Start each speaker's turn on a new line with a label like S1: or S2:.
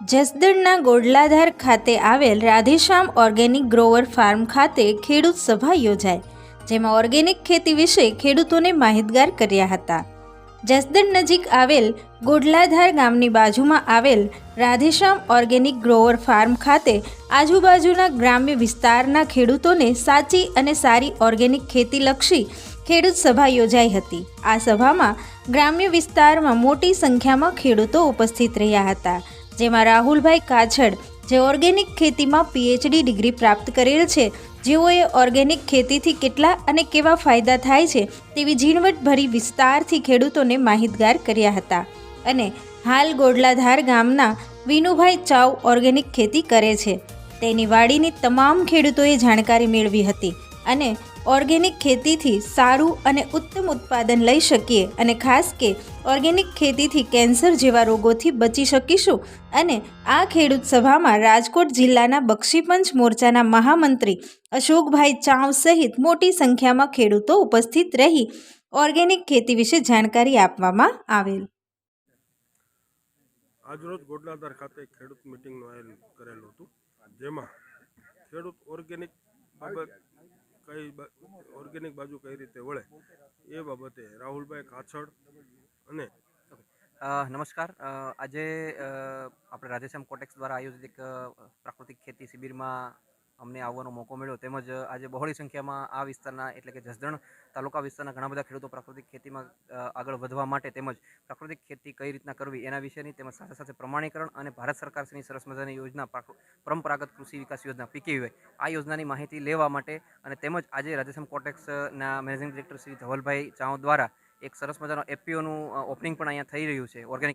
S1: જસદણના ગોડલાધાર ખાતે આવેલ Radheshyam organic Grover farm ખાતે ખેડૂત સભા યોજાઈ, જેમાં ઓર્ગેનિક ખેતી વિશે ખેડૂતોને માહિતગાર કર્યા હતા. જસદણ નજીક આવેલ ગોડલાધાર ગામની બાજુમાં આવેલ રાધેશ્યામ ઓર્ગેનિક ગ્રોવર ફાર્મ ખાતે આજુબાજુના ગ્રામ્ય વિસ્તારના ખેડૂતોને સાચી અને સારી ઓર્ગેનિક ખેતીલક્ષી ખેડૂત સભા યોજાઈ હતી. આ સભામાં ગ્રામ્ય વિસ્તારમાં મોટી સંખ્યામાં ખેડૂતો ઉપસ્થિત રહ્યા હતા. જેમાં રાહુલભાઈ કાછડ જે ઓર્ગેનિક ખેતીમાં પીએચડી ડિગ્રી પ્રાપ્ત કરેલ છે, જેઓએ ઓર્ગેનિક ખેતીથી કેટલા અને કેવા ફાયદા થાય છે તેવી ઝીણવટભરી વિસ્તારથી ખેડૂતોને માહિતગાર કર્યા હતા. અને હાલ ગોડલાધાર ગામના વિનુભાઈ ચાવ ઓર્ગેનિક ખેતી કરે છે. તેની વાડીની તમામ ખેડૂતોએ જાણકારી મેળવી હતી. અને ઓર્ગેનિક ખેતીથી સારું અને ઉત્તમ ઉત્પાદન લઈ શકીએ અને ખાસ કે ઓર્ગેનિક ખેતીથી કેન્સર જેવા રોગોથી બચી શકીશું. અને આ ખેડૂત સભામાં રાજકોટ જિલ્લાના બક્ષીપંચ મોરચાના મહામંત્રી અશોકભાઈ ચાવ સહિત મોટી સંખ્યામાં ખેડૂતો ઉપસ્થિત રહી ઓર્ગેનિક ખેતી વિશે જાણકારી આપવામાં આવેલ.
S2: આજરોજ ગોડલાધાર ખાતે ખેડૂત મિટિંગનું આયોજન કરેલું હતું. જેમાં ખેડૂત ઓર્ગેનિક બાબત કઈ ઓર્ગેનિક બાજુ કઈ રીતે વળે એ બાબતે રાહુલભાઈ કાછડ અને
S3: નમસ્કાર. આજે આપણે રાધેશ્યામ કોટેક્સ દ્વારા આયોજિત એક પ્રાકૃતિક ખેતી શિબિરમાં અમને આવવાનો મોકો મળ્યો. તેમજ આજે બહોળી સંખ્યામાં આ વિસ્તારના, એટલે કે જસદણ તાલુકા વિસ્તારના ઘણા બધા ખેડૂતો પ્રાકૃતિક ખેતીમાં આગળ વધવા માટે તેમજ પ્રાકૃતિક ખેતી કઈ રીતના કરવી એના વિશેની તેમજ સાથે સાથે પ્રમાણીકરણ અને ભારત સરકારની સરસ મજાની યોજના પરંપરાગત કૃષિ વિકાસ યોજના પીકેવીવાય આ યોજનાની માહિતી લેવા માટે અને તેમજ આજે રાજસ્થાન કોટેક્સના મેનેજિંગ ડિરેક્ટર શ્રી ધવલભાઈ ચાવ દ્વારા એક સરસ મજાનો એપીઓનું ઓપનિંગ પણ અહીંયા થઈ રહ્યું છે. ઓર્ગેનિક